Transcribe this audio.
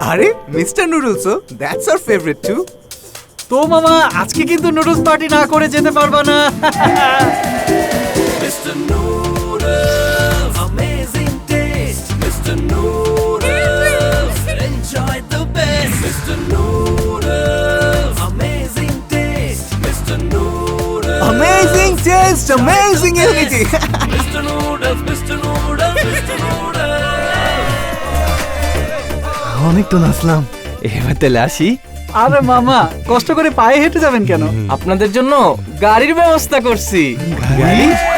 আরে mister noodles oh that's our favourite too তো মামা আজকে কিন্তু নুডলস পার্টি না করে যেতে পারবা না। Amazing taste, amazing unity. অনেক তো নাচলাম। এবার তাহলে আসি। আরে মামা কষ্ট করে পায়ে হেঁটে যাবেন কেন? আপনাদের জন্য গাড়ির ব্যবস্থা করছি। গাড়ি?